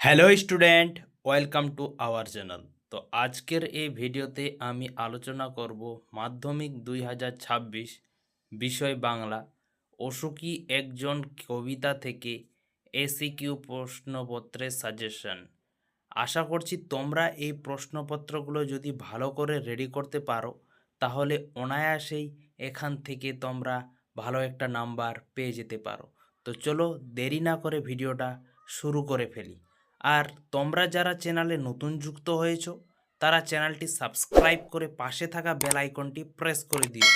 Hello student welcome to our channel তো আজকের এই ভিডিওতে আমি আলোচনা করব মাধ্যমিক দুই হাজার ছাব্বিশ বিষয় বাংলা। অসুখী একজন কবিতা থেকে এসিকিউ প্রশ্নপত্রের সাজেশন আশা করছি তোমরা এই প্রশ্নপত্রগুলো যদি ভালো করে রেডি করতে পারো, তাহলে অনায়াসেই এখান থেকে তোমরা ভালো একটা নাম্বার পেয়ে যেতে পারো। তো চলো দেরি না করে ভিডিওটা শুরু করে ফেলি। আর তোমরা যারা চ্যানেলে নতুন যুক্ত হয়েছো, তারা চ্যানেলটি সাবস্ক্রাইব করে পাশে থাকা বেল আইকনটি প্রেস করে দিও,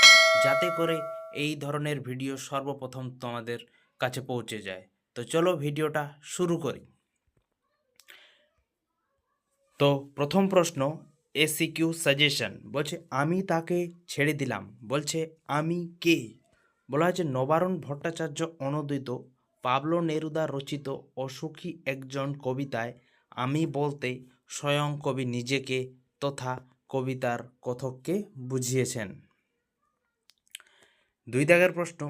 যাতে করে এই ধরনের ভিডিও সর্বপ্রথম তোমাদের কাছে পৌঁছে যায়। তো চলো ভিডিওটা শুরু করি। তো প্রথম প্রশ্ন এসিকিউ সাজেশন বলছে, আমি তাকে ছেড়ে দিলাম। বলছে, আমি কে? বলা হয়েছে, নবারুণ ভট্টাচার্য অনুদিত পাবলো নেরুদা রচিত অসুখী একজন কবিতায়, আমি বলতে স্বয়ং কবি নিজেকে তথা কবিতার কথককে বুঝিয়েছেন। দুই দাগের প্রশ্ন,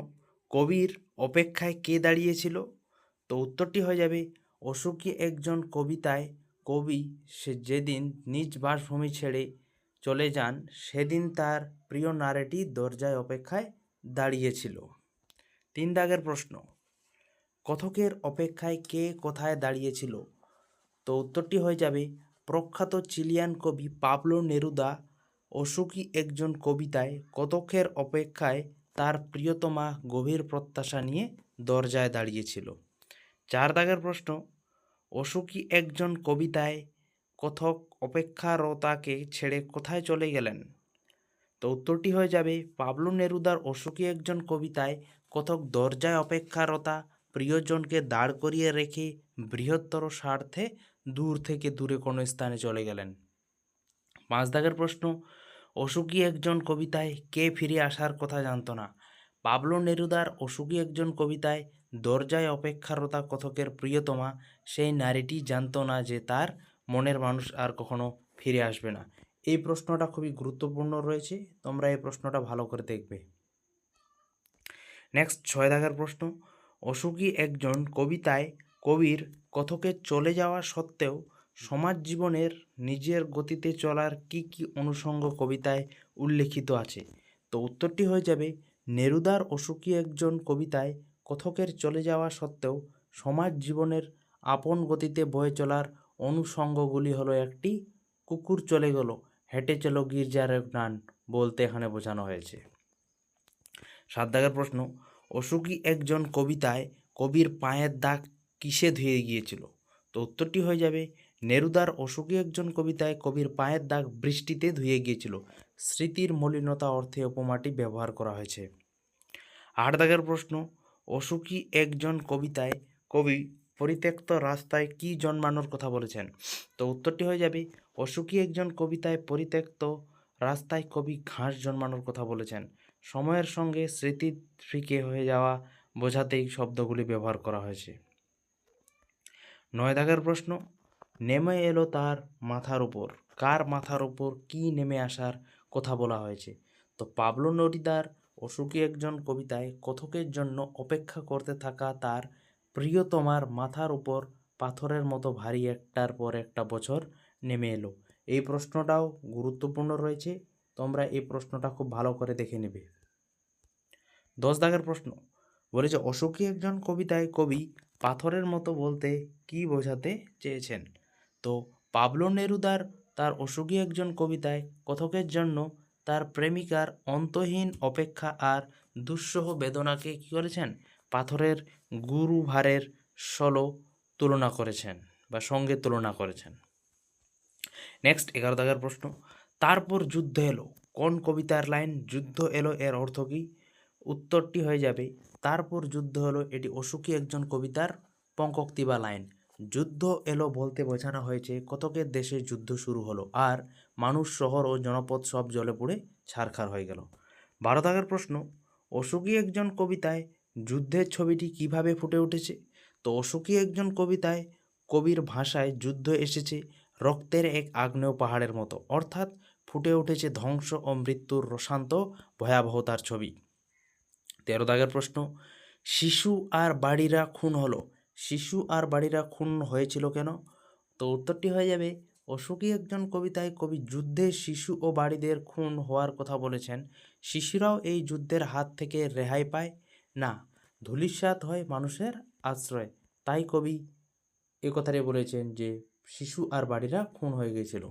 কবির অপেক্ষায় কে দাঁড়িয়েছিল? তো উত্তরটি হয়ে যাবে, অসুখী একজন কবিতায় কবি সে যেদিন নিজ বাসভূমি ছেড়ে চলে যান, সেদিন তার প্রিয় নারীটি দরজায় অপেক্ষায় দাঁড়িয়েছিল। তিন দাগের প্রশ্ন কথকের অপেক্ষায় কে কোথায় দাঁড়িয়েছিল? তো উত্তরটি হয়ে যাবে, প্রখ্যাত চিলিয়ান কবি পাবলো নেরুদা অসুখী একজন কবিতায় কতকের অপেক্ষায় তার প্রিয়তমা গভীর প্রত্যাশা নিয়ে দরজায় দাঁড়িয়েছিল। চার দাগের প্রশ্ন অসুখী একজন কবিতায় কথক অপেক্ষারতাকে ছেড়ে কোথায় চলে গেলেন? তো উত্তরটি হয়ে যাবে, পাবলো নেরুদার অসুখী একজন কবিতায় কথক দরজায় অপেক্ষারতা প্রিয়জনকে দাঁড় করিয়ে রেখে বৃহত্তর স্বার্থে দূর থেকে দূরে কোনো স্থানে চলে গেলেন। পাঁচ দাগের প্রশ্ন, অসুখী একজন কবিতায় কে ফিরে আসার কথা জানত না? পাবলো নেরুদার, অসুখী একজন কবিতায় দরজায় অপেক্ষারতা কথকের প্রিয়তমা, সেই নারীটি জানত না যে তার মনের মানুষ আর কখনো ফিরে আসবে না। এই প্রশ্নটা খুবই গুরুত্বপূর্ণ রয়েছে, তোমরা এই প্রশ্নটা ভালো করে দেখবে। নেক্সট ছয় দাগের প্রশ্ন অসুখী একজন কবিতায় কবির কথকের চলে যাওয়া সত্ত্বেও সমাজ জীবনের নিজের গতিতে চলার কি কি অনুষঙ্গ কবিতায় উল্লেখিত আছে? তো উত্তরটি হয়ে যাবে, নেরুদার অসুখী একজন কবিতায় কথকের চলে যাওয়া সত্ত্বেও সমাজ জীবনের আপন গতিতে বয়ে চলার অনুষঙ্গগুলি হলো একটি, কুকুর চলে গেল, হেঁটে চলো গির্জার গান বলতে এখানে বোঝানো হয়েছে। সাত প্রশ্ন অসুখী একজন কবিতায় কবির পায়ের দাগ কিসে ধুয়ে গিয়েছিল? তো উত্তরটি হয়ে যাবে, নেরুদার অসুখী একজন কবিতায় কবির পায়ের দাগ বৃষ্টিতে ধুয়ে গিয়েছিল। স্মৃতির মলিনতা অর্থে উপমাটি ব্যবহার করা হয়েছে। আট দাগের প্রশ্ন অসুখী একজন কবিতায় কবি পরিত্যক্ত রাস্তায় কি জন্মানোর কথা বলেছেন? তো উত্তরটি হয়ে যাবে অসুখী একজন কবিতায় পরিত্যক্ত রাস্তায় কবি ঘাস জন্মানোর কথা বলেছেন। সময়ের সঙ্গে স্মৃতি ফিকে হয়ে যাওয়া বোঝাতেই শব্দগুলি ব্যবহার করা হয়েছে। নয় দাগের প্রশ্ন, নেমে এলো তার মাথার উপর। কার মাথার উপর কি নেমে আসার কথা বলা হয়েছে? তো পাবলো নরিদার অসুখী একজন কবিতায় কথকের জন্য অপেক্ষা করতে থাকা তার প্রিয়তমার মাথার উপর পাথরের মতো ভারী একটার পর একটা বছর নেমে এলো। এই প্রশ্নটাও গুরুত্বপূর্ণ রয়েছে। তোমরা এই প্রশ্নটা খুব ভালো করে দেখে নেবে। দশ দাগের প্রশ্ন বলেছে অসুখী একজন কবিতায় কবি পাথরের মতো বলতে কি বোঝাতে চেয়েছেন? তো পাবলো নেরুদার তার অসুখী একজন কবিতায় কথকের জন্য তার প্রেমিকার অন্তহীন অপেক্ষা আর দুঃসহ বেদনাকে কী করেছেন? পাথরের গুরু ভারের সলো তুলনা করেছেন বা সঙ্গে তুলনা করেছেন। নেক্সট এগারো দাগের প্রশ্ন তারপর যুদ্ধ এলো। কোন কবিতার লাইন যুদ্ধ এলো এর অর্থ কী? উত্তরটি হয়ে যাবে, তারপর যুদ্ধ হলো এটি অসুখী একজন কবিতার পঙ্কক্তি বা লাইন। যুদ্ধ এলো বলতে বোঝানো হয়েছে কতকের দেশে যুদ্ধ শুরু হলো আর মানুষ, শহর ও জনপদ সব জলে পড়ে ছারখার হয়ে গেল। বারো দাগের প্রশ্ন, অসুখী একজন কবিতায় যুদ্ধের ছবিটি কীভাবে ফুটে উঠেছে? তো অসুখী একজন কবিতায় কবির ভাষায় যুদ্ধ এসেছে রক্তের এক আগ্নেয় পাহাড়ের মতো। অর্থাৎ ফুটে উঠেছে ধ্বংস ও মৃত্যুর রসান্ত ভয়াবহতার ছবি। তেরো দাগের প্রশ্ন, শিশু আর বাড়িরা খুন হলো। শিশু আর বাড়িরা খুন হয়েছিল কেন? তো উত্তরটি হয়ে যাবে, অশোকী একজন কবিতায় কবি যুদ্ধে শিশু ও বাড়িদের খুন হওয়ার কথা বলেছেন, শিশুরাও এই যুদ্ধের হাত থেকে রেহাই পায়? না, ধূলিসাৎ হয় মানুষের আশ্রয়। তাই কবি এ বলেছেন যে, শিশু আর বাড়িরা খুন হয়ে গিয়েছিল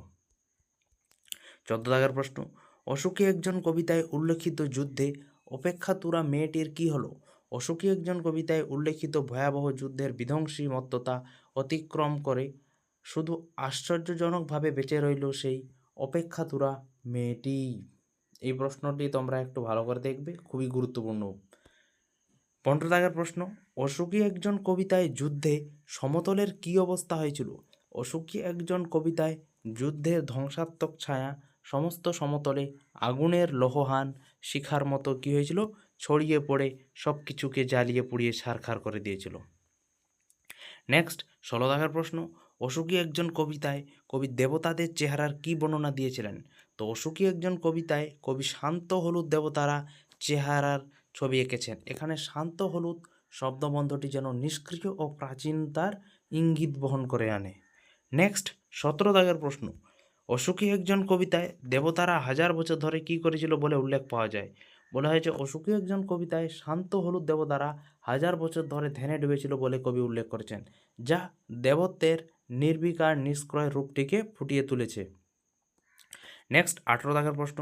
চোদ্দ দাগের প্রশ্ন, অশোকী একজন কবিতায় উল্লেখিত যুদ্ধে অপেক্ষাতুরা মেয়েটির কি হলো? অশোকী একজন কবিতায় উল্লেখিত ভয়াবহ যুদ্ধের বিধ্বংসী মত্ততা অতিক্রম করে শুধু আশ্চর্যজনকভাবে বেঁচে রইল সেই অপেক্ষাতুরা মেয়েটি। এই প্রশ্নটি তোমরা একটু ভালো করে দেখবে, খুবই গুরুত্বপূর্ণ। পনেরো দাগের প্রশ্ন, অশোকী একজন কবিতায় যুদ্ধে সমতলের কী অবস্থা হয়েছিল? অশোকী একজন কবিতায় যুদ্ধের ধ্বংসাত্মক ছায়া সমস্ত সমতলে আগুনের লোহহান শিখার মতো কী হয়েছিল? ছড়িয়ে পড়ে সব কিছুকে জ্বালিয়ে পুড়িয়ে ছারখার করে দিয়েছিল। নেক্সট ষোলো দাগের প্রশ্ন অশোকী একজন কবিতায় কবি দেবতাদের চেহারার কী বর্ণনা দিয়েছিলেন? তো অশোকী একজন কবিতায় কবি শান্ত হলুদ দেবতারা চেহারার ছবি এঁকেছেন। এখানে শান্ত হলুদ শব্দবন্ধটি যেন নিষ্ক্রিয় ও প্রাচীনতার ইঙ্গিত বহন করে আনে। নেক্সট সতেরো দাগের প্রশ্ন অশোকী একজন কবিতায়, দেবতারা হাজার বছর ধরে কী করেছিল বলে উল্লেখ পাওয়া যায়। বলা হয়েছে অশোকী একজন কবিতায় শান্ত হলুদ দেবতারা হাজার বছর ধরে ধ্যানে ডুবেছিল বলে কবি উল্লেখ করেছেন, যা দেবত্বের নির্বিকার নিষ্ক্রয় রূপটিকে ফুটিয়ে তুলেছে। নেক্সট, আঠেরো দাগের প্রশ্ন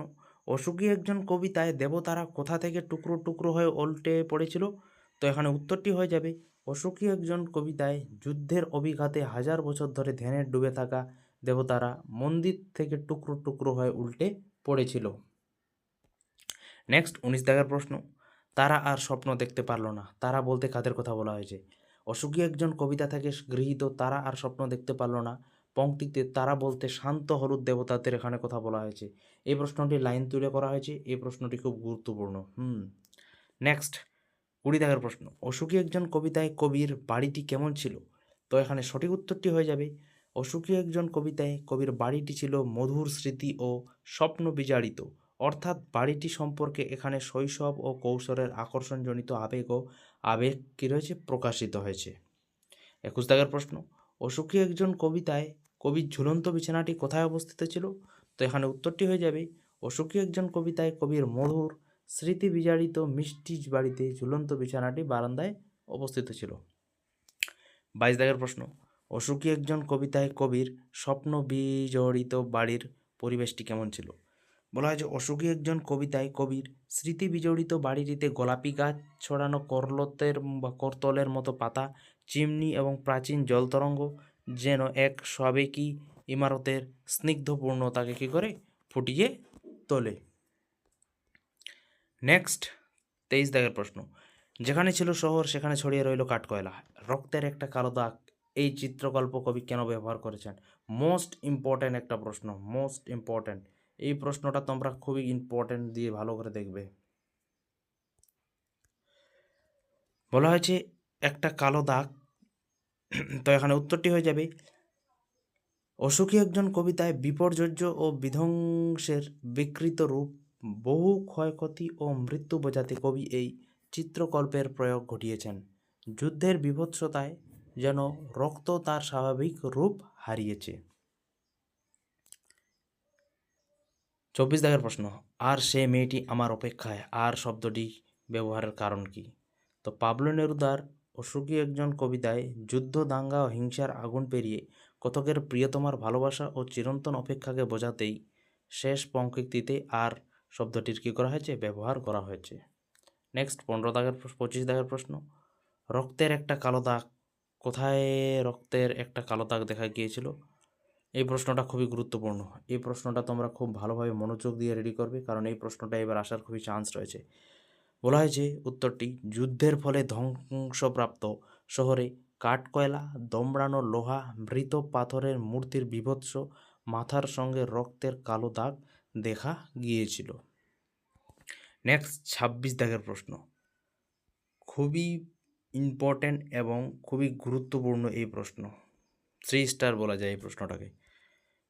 অশোকী একজন কবিতায় দেবতারা কোথা থেকে টুকরো টুকরো হয়ে উল্টে পড়েছিল? তো এখানে উত্তরটি হয়ে যাবে অশোকী একজন কবিতায় যুদ্ধের অভিঘাতে হাজার বছর ধরে ধ্যানে ডুবে থাকা দেবতারা মন্দির থেকে টুকরো টুকরো হয়ে উল্টে পড়েছিল। নেক্সট উনিশ দাগের প্রশ্ন। তারা আর স্বপ্ন দেখতে পারল না। তারা বলতে কাদের কথা বলা হয়েছে? অশোকী একজন কবিতা থেকে গৃহীত তারা আর স্বপ্ন দেখতে পারল না। পংক্তিতে তারা বলতে শান্ত হলুদ দেবতাদের এখানে কথা বলা হয়েছে। এই প্রশ্নটি লাইন তুলে করা হয়েছে। এই প্রশ্নটি খুব গুরুত্বপূর্ণ। হুম। নেক্সট কুড়ি দাগের প্রশ্ন। অশোকী একজন কবিতায় কবির বাড়িটি কেমন ছিল? তো এখানে সঠিক উত্তরটি হয়ে যাবে। অশোকী একজন কবিতায় কবির বাড়িটি ছিল মধুর স্মৃতি ও স্বপ্ন বিজাড়িত অর্থাৎ বাড়িটি সম্পর্কে এখানে শৈশব ও কৌশলের আকর্ষণজনিত আবেগ ও আবেগ কী রয়েছে প্রকাশিত হয়েছে। একুশ দাগের প্রশ্ন অশোকী একজন কবিতায় কবির ঝুলন্ত বিছানাটি কোথায় অবস্থিত ছিল? তো এখানে উত্তরটি হয়ে যাবে অশোকী একজন কবিতায় কবির মধুর স্মৃতি বিজাড়িত মিষ্টি বাড়িতে ঝুলন্ত বিছানাটি বারান্দায় অবস্থিত ছিল। বাইশ দাগের প্রশ্ন অশোকী একজন কবিতায় কবির স্বপ্ন বিজড়িত বাড়ির পরিবেশটি কেমন ছিল? বলা হয় যে অশোকী একজন কবিতায় কবির স্মৃতি বিজড়িত বাড়িটিতে গোলাপি গাছ ছড়ানো, করলতের বা করতলের মতো পাতা, চিমনি এবং প্রাচীন জলতরঙ্গ যেন এক সাবেকি ইমারতের স্নিগ্ধপূর্ণতাকে কী করে? ফুটিয়ে তোলে। নেক্সট তেইশ দাগের প্রশ্ন। যেখানে ছিল শহর, সেখানে ছড়িয়ে রইল কাঠকয়লা। রক্তের একটা কালো দাগ। এই চিত্রকল্প কবি কেন ব্যবহার করেছেন? মোস্ট ইম্পর্ট্যান্ট একটা প্রশ্ন মোস্ট ইম্পর্ট্যান্ট এই প্রশ্নটা তোমরা খুবই ইম্পর্ট্যান্ট দিয়ে ভালো করে দেখবে। বলা হয়েছে, একটা কালো দাগ, তো এখানে উত্তরটি হয়ে যাবে। অশোকী একজন কবিতায় বিপর্যয় ও বিধ্বংসের বিকৃত রূপ, বহু ক্ষয়ক্ষতি ও মৃত্যু বোঝাতে কবি এই চিত্রকল্পের প্রয়োগ ঘটিয়েছেন। যুদ্ধের বিভৎসতায় যেন রক্ত তার স্বাভাবিক রূপ হারিয়েছে। চব্বিশ দাগের প্রশ্ন, আর সে মেয়েটি আমার অপেক্ষায়, আর শব্দটি ব্যবহারের কারণ কি? তো পাবলো নেরুদার অশোকী একজন কবিতায়, যুদ্ধ, দাঙ্গা ও হিংসার আগুন পেরিয়ে কতকের প্রিয়তমার ভালোবাসা ও চিরন্তন অপেক্ষাকে বোঝাতেই শেষ পঙ্ক্তিতে আর শব্দটির কী করা হয়েছে? ব্যবহার করা হয়েছে। নেক্সট, পনেরো দাগের পঁচিশ দাগের প্রশ্ন, রক্তের একটা কালো দাগ কোথায় রক্তের একটা কালো দাগ দেখা গিয়েছিল? এই প্রশ্নটা খুবই গুরুত্বপূর্ণ। এই প্রশ্নটা তোমরা খুব ভালোভাবে মনোযোগ দিয়ে রেডি করবে, কারণ এই প্রশ্নটা এবার আসার খুবই চান্স রয়েছে। বলা হয়েছে উত্তরটি, যুদ্ধের ফলে ধ্বংসপ্রাপ্ত শহরে কাঠকয়লা, দমড়ানো লোহা, মৃত পাথরের মূর্তির বিভৎস মাথার সঙ্গে রক্তের কালো দাগ দেখা গিয়েছিল। নেক্সট ছাব্বিশ দাগের প্রশ্ন। খুবই ইম্পর্ট্যান্ট এবং খুবই গুরুত্বপূর্ণ এই প্রশ্ন। থ্রি স্টার বলা যায় এই প্রশ্নটাকে।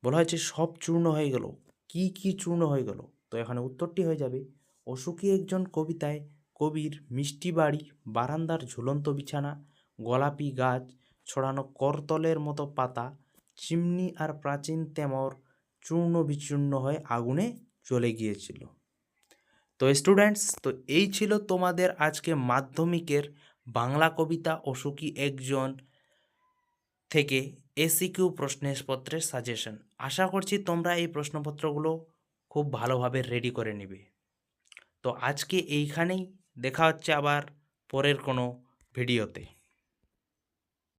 বলা হয়েছে, সব চূর্ণ হয়ে গেল। কি কি চূর্ণ হয়ে গেল? তো এখানে উত্তরটি হয়ে যাবে, অসুখী একজন কবিতায় কবির মিষ্টি বাড়ি, বারান্দার ঝুলন্ত বিছানা, গোলাপি গাছ, ছড়ানো করতলের মতো পাতা, চিমনি আর প্রাচীন তেমর চূর্ণ বিচূর্ণ হয়ে আগুনে চলে গিয়েছিল। তো স্টুডেন্টস তো এই ছিল তোমাদের আজকে মাধ্যমিকের বাংলা কবিতা অসুখী একজন থেকে এসিকিউ প্রশ্নপত্রের সাজেশন আশা করছি তোমরা এই প্রশ্নপত্রগুলো খুব ভালোভাবে রেডি করে নিবে। তো আজকে এইখানেই, দেখা হচ্ছে আবার পরের কোনো ভিডিওতে